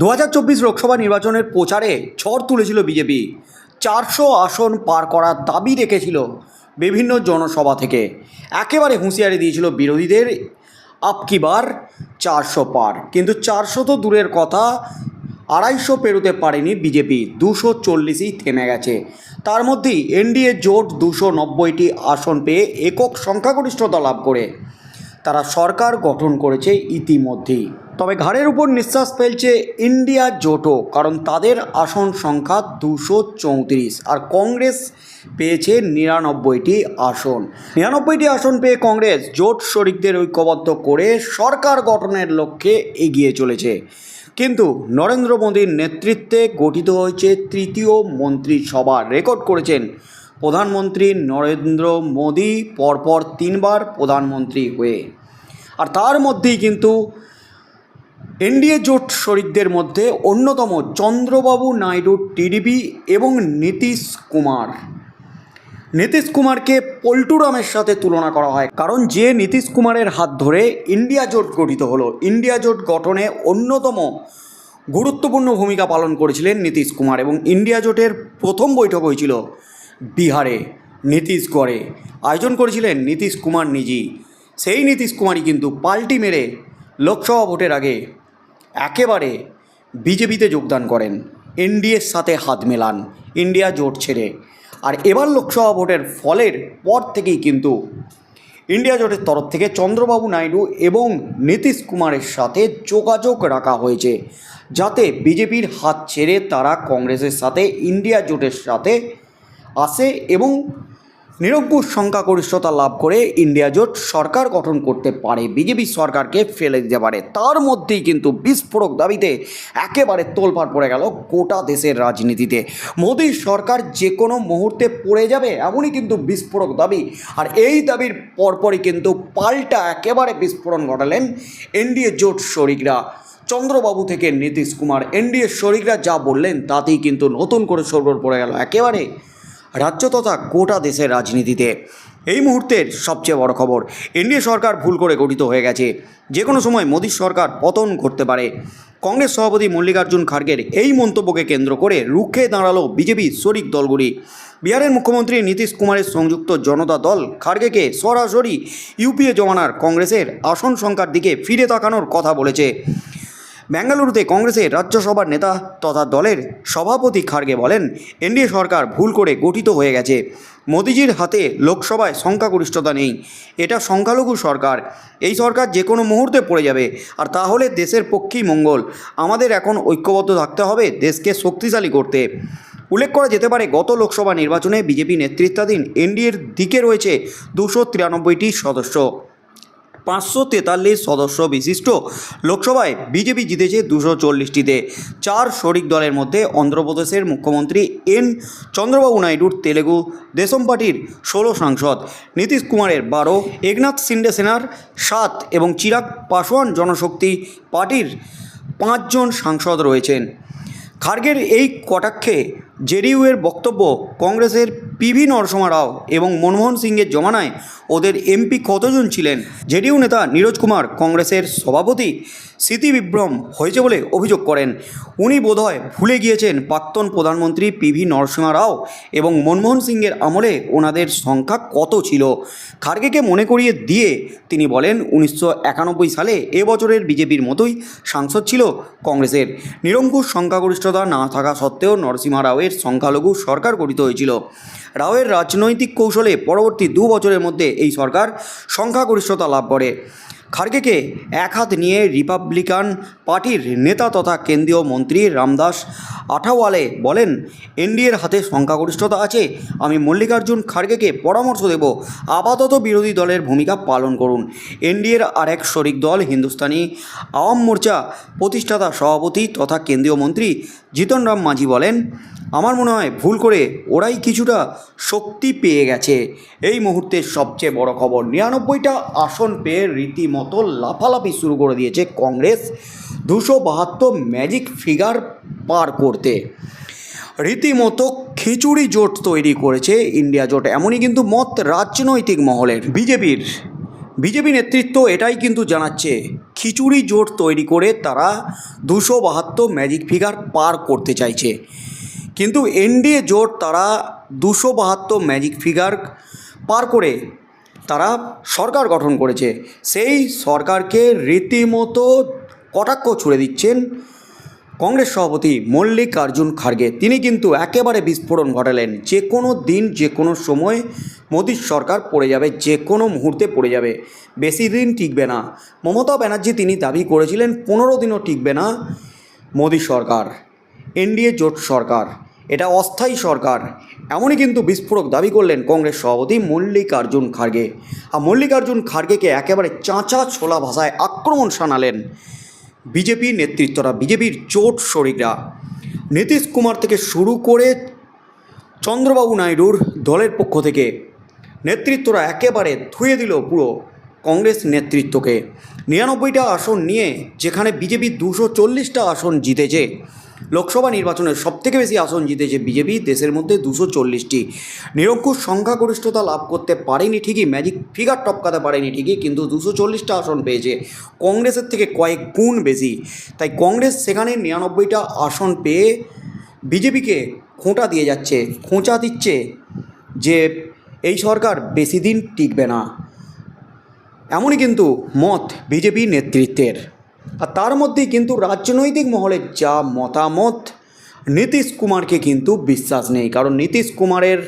দু হাজার চব্বিশ লোকসভা নির্বাচনের প্রচারে ঝড় তুলেছিল বিজেপি। চারশো আসন পার করার দাবি রেখেছিল বিভিন্ন জনসভা থেকে। একেবারে হুঁশিয়ারি দিয়েছিল বিরোধীদের আপকিবার চারশো পার। কিন্তু চারশো তো দূরের কথা, আড়াইশো পেরোতে পারেনি বিজেপি, দুশো চল্লিশই থেমে গেছে। তার মধ্যেই এনডিএ জোট দুশো নব্বইটি আসন পেয়ে একক সংখ্যাগরিষ্ঠতা লাভ করে। তারা সরকার গঠন করেছে ইতিমধ্যেই। তবে ঘাড়ের উপর নিঃশ্বাস ফেলছে ইন্ডিয়া জোটও, কারণ তাদের আসন সংখ্যা দুশো চৌত্রিশ আর কংগ্রেস পেয়েছে নিরানব্বইটি আসন। নিরানব্বইটি আসন পেয়ে কংগ্রেস জোট শরিকদের ঐক্যবদ্ধ করে সরকার গঠনের লক্ষ্যে এগিয়ে চলেছে। কিন্তু নরেন্দ্র মোদীর নেতৃত্বে গঠিত হয়েছে তৃতীয় মন্ত্রিসভা, রেকর্ড করেছেন প্রধানমন্ত্রী নরেন্দ্র মোদী, পরপর তিনবার প্রধানমন্ত্রী হয়ে। আর তার মধ্যেই কিন্তু এনডিএ জোট শরিকদের মধ্যে অন্যতম চন্দ্রবাবু নাইডু টিডিপি এবং নীতিশ কুমার। নীতিশ কুমারকে পল্টুরামের সাথে তুলনা করা হয়, কারণ যে নীতিশ কুমারের হাত ধরে ইন্ডিয়া জোট গঠিত হলো, ইন্ডিয়া জোট গঠনে অন্যতম গুরুত্বপূর্ণ ভূমিকা পালন করেছিলেন নীতিশ কুমার এবং ইন্ডিয়া জোটের প্রথম বৈঠক হয়েছিল বিহারে নীতিশগড়ে আয়োজন করেছিলেন নীতিশ কুমার নিজেই। সেই নীতিশ কুমারই কিন্তু পাল্টি মেরে লোকসভা ভোটের আগে একেবারে বিজেপিতে যোগদান করেন। এনডিএর সাথে হাত মেলান। ইন্ডিয়া জোট ছেড়ে। আর এবার লোকসভা ভোটের ফলের পর থেকেই কিন্তু ইন্ডিয়া জোটের তরফ থেকে চন্দ্রবাবু নাইডু এবং নীতিশ কুমারের সাথে যোগাযোগ রাখা হয়েছে। যাতে বিজেপির হাত ছেড়ে তারা কংগ্রেসের সাথে, ইন্ডিয়া জোটের সাথে আসে এবং নিরঙ্কুশ সংখ্যাগরিষ্ঠতা লাভ করে ইন্ডিয়া জোট সরকার গঠন করতে পারে। বিজেপি সরকারকে ফেলে দিতে পারে। তার মধ্যেই কিন্তু বিস্ফোরক দাবিতে একেবারে তোলপাড় পড়ে গেল গোটা দেশের রাজনীতিতে। মোদীর সরকার যে কোনো মুহূর্তে পড়ে যাবে এমনই কিন্তু বিস্ফোরক দাবি। আর এই দাবির পরপরই কিন্তু পাল্টা একেবারে বিস্ফোরণ ঘটালেন এনডিএ জোট শরিকরা। চন্দ্রবাবু থেকে নীতিশ কুমার, এনডিএ শরিকরা যা বললেন তাতেই কিন্তু নতুন করে সরগর পড়ে গেল। একেবারে রাজ্য তথা গোটা দেশের রাজনীতিতে। এই মুহূর্তের সবচেয়ে বড় খবর, এনডিএ সরকার ভুল করে গঠিত হয়ে গেছে। যে কোনো সময় মোদীর সরকার পতন করতে পারে। কংগ্রেস সভাপতি মল্লিকার্জুন খার্গের এই মন্তব্যকে কেন্দ্র করে রুখে দাঁড়াল বিজেপি শরিক দলগুলি। বিহারের মুখ্যমন্ত্রী নীতিশ কুমারের সংযুক্ত জনতা দল খার্গেকে সরাসরি ইউপিএ জমানার কংগ্রেসের আসন সংখ্যার দিকে ফিরে তাকানোর কথা বলেছে। বেঙ্গালুরুতে কংগ্রেসের রাজ্যসভার নেতা তথা দলের সভাপতি খার্গে বলেন, এনডিএ সরকার ভুল করে গঠিত হয়ে গেছে। মোদিজির হাতে লোকসভায় সংখ্যাগরিষ্ঠতা নেই। এটা সংখ্যালঘু সরকার। এই সরকার যে কোনো মুহূর্তে পড়ে যাবে। আর তাহলে দেশের পক্ষেই মঙ্গল। আমাদের এখন ঐক্যবদ্ধ থাকতে হবে দেশকে শক্তিশালী করতে। উল্লেখ করা যেতে পারে, গত লোকসভা নির্বাচনে বিজেপি নেতৃত্বাধীন এনডিএর দিকে রয়েছে দুশো সদস্য। পাঁচশো তেতাল্লিশ সদস্য বিশিষ্ট। লোকসভায় বিজেপি জিতেছে দুশো চল্লিশটিতে। চার শরিক দলের মধ্যে অন্ধ্রপ্রদেশের মুখ্যমন্ত্রী এন চন্দ্রবাবু নাইডুর তেলেগু দেশম পার্টির ষোলো সাংসদ। নীতিশ কুমারের বারো, একনাথ সিন্ডে সেনার সাত এবং চিরাগ পাসওয়ান জনশক্তি পার্টির পাঁচজন সাংসদ রয়েছেন। খার্গের এই কটাক্ষে জেডিইউয়ের বক্তব্য কংগ্রেসের পিভি নরসিংহ রাও এবং মনমোহন সিংয়ের জমানায় ওদের এমপি কতজন ছিলেন? জেডিউ নেতা নীরজ কুমার কংগ্রেসের সভাপতি স্মৃতি বিভ্রম হয়েছে বলে অভিযোগ করেন। উনি বোধহয় ভুলে গিয়েছেন প্রাক্তন প্রধানমন্ত্রী পিভি নরসিংহ রাও এবং মনমোহন সিংয়ের আমলে ওনাদের সংখ্যা কত ছিল? খার্গেকে মনে করিয়ে দিয়ে তিনি বলেন, উনিশশো একানব্বই সালে এবছরের বিজেপির মতোই সাংসদ ছিল কংগ্রেসের। নিরঙ্কুশ সংখ্যাগরিষ্ঠতা না থাকা সত্ত্বেও নরসিংহ রাওয়ের সংখ্যালঘু সরকার গঠিত হয়েছিল। রাওয়ের রাজনৈতিক কৌশলে পরবর্তী দু বছরের মধ্যে এই সরকার সংখ্যাগরিষ্ঠতা লাভ করে। খার্গেকে এক হাত নিয়ে রিপাবলিকান পার্টির নেতা তথা কেন্দ্রীয় মন্ত্রী রামদাস আঠাওয়ালে বলেন, এনডিএর হাতে সংখ্যাগরিষ্ঠতা আছে। আমি মল্লিকার্জুন খার্গেকে পরামর্শ দেব, আপাতত বিরোধী দলের ভূমিকা পালন করুন। এনডিএর আরেক শরিক দল হিন্দুস্তানি আওয়াম মোর্চা প্রতিষ্ঠাতা সভাপতি তথা কেন্দ্রীয় মন্ত্রী জিতন রাম মাঝি বলেন, আমার মনে হয় ভুল করে ওরাই কিছুটা শক্তি পেয়ে গেছে। এই মুহূর্তের সবচেয়ে বড় খবর, নিরানব্বইটা আসন পেয়ে রীতিমতো লাফালাফি শুরু করে দিয়েছে কংগ্রেস দুশো বাহাত্তর ম্যাজিক ফিগার পার করতে। রীতিমতো খিচুড়ি জোট তৈরি করেছে ইন্ডিয়া জোট, এমনই কিন্তু মত রাজনৈতিক মহলের। বিজেপির, বিজেপি নেতৃত্ব এটাই কিন্তু জানাচ্ছে, খিচুড়ি জোট তৈরি করে তারা দুশো বাহাত্তর ম্যাজিক ফিগার পার করতে চাইছে। কিন্তু এনডিএ জোট তারা দুশো বাহাত্তর ম্যাজিক ফিগার পার করে তারা সরকার গঠন করেছে। সেই সরকারকে রীতিমতো কটাক্ষ ছুড়ে দিচ্ছেন কংগ্রেস সভাপতি মল্লিকার্জুন খার্গে। তিনি কিন্তু একেবারে বিস্ফোরণ ঘটালেন। যে কোনো দিন, যে কোনো সময় মোদির সরকার পড়ে যাবে, যে কোনো মুহূর্তে পড়ে যাবে। বেশি দিন টিকবে না। মমতা ব্যানার্জি তিনি দাবি করেছিলেন, পনেরো দিনও টিকবে না মোদী সরকার। এনডিএ জোট সরকার। এটা অস্থায়ী সরকার। এমনই কিন্তু বিস্ফোরক দাবি করলেন কংগ্রেস সভাপতি মল্লিকার্জুন খার্গে। আর মল্লিকার্জুন খার্গেকে একেবারে চাঁচা ছোলা ভাষায় আক্রমণ শানালেন বিজেপি নেতৃত্বরা, বিজেপির জোট শরিকরা। নীতিশ কুমার থেকে শুরু করে চন্দ্রবাবু নাইডুর দলের পক্ষ থেকে নেতৃত্বরা একেবারে ধুয়ে দিল পুরো কংগ্রেস নেতৃত্বকে। নিরানব্বইটা আসন নিয়ে যেখানে বিজেপি দুশো চল্লিশটা আসন জিতেছে লোকসভা নির্বাচনে সবথেকে বেশি আসন জিতেছে বিজেপি, দেশের মধ্যে দুশো চল্লিশটি। নিরঙ্কুশ সংখ্যাগরিষ্ঠতা লাভ করতে পারেনি ঠিকই ম্যাজিক ফিগার টপকাতে পারেনি ঠিকই, কিন্তু দুশো চল্লিশটা আসন পেয়েছে। কংগ্রেসের থেকে কয়েক গুণ বেশি। তাই কংগ্রেস সেখানে নিরানব্বইটা আসন পেয়ে বিজেপিকে খোঁটা দিয়ে যাচ্ছে, খোঁচা দিচ্ছে যে এই সরকার বেশি দিন টিকবে না। এমনই কিন্তু মত বিজেপি নেতৃত্বের। আর তার মধ্যেই কিন্তু রাজনৈতিক মহলের যা মতামত নীতিশ কুমারকে কিন্তু বিশ্বাস নেই। কারণ নীতিশ কুমারের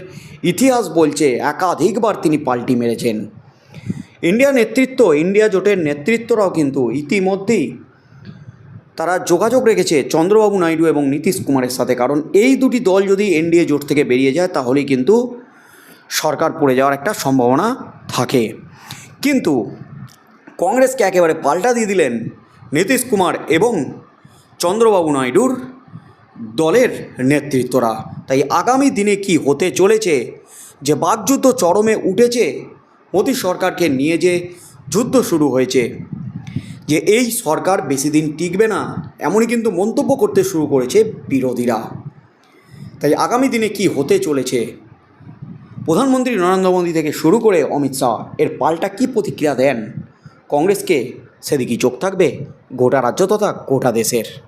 ইতিহাস বলছে একাধিকবার তিনি পাল্টি মেরেছেন। ইন্ডিয়া নেতৃত্ব, ইন্ডিয়া জোটের নেতৃত্বরাও কিন্তু ইতিমধ্যেই তারা যোগাযোগ রেখেছে চন্দ্রবাবু নাইডু এবং নীতিশ কুমারের সাথে। কারণ এই দুটি দল যদি এনডিএ জোট থেকে বেরিয়ে যায়, তাহলেই কিন্তু সরকার পড়ে যাওয়ার একটা সম্ভাবনা থাকে। কিন্তু কংগ্রেসকে একেবারে পাল্টা দিয়ে দিলেন নীতিশ কুমার এবং চন্দ্রবাবু নাইডুর দলের নেতৃত্বরা। তাই আগামী দিনে কি হতে চলেছে, যে বাকযুদ্ধ চরমে উঠেছে, মোদী সরকারকে নিয়ে যে যুদ্ধ শুরু হয়েছে, যে এই সরকার বেশি দিন টিকবে না, এমনই কিন্তু মন্তব্য করতে শুরু করেছে বিরোধীরা। তাই আগামী দিনে কি হতে চলেছে, প্রধানমন্ত্রী নরেন্দ্র মোদী থেকে শুরু করে অমিত শাহ, এর পাল্টা কী প্রতিক্রিয়া দেন, কংগ্রেসকে সেদিকেই চোখ থাকবে গোটা রাজ্য তথা গোটা দেশের।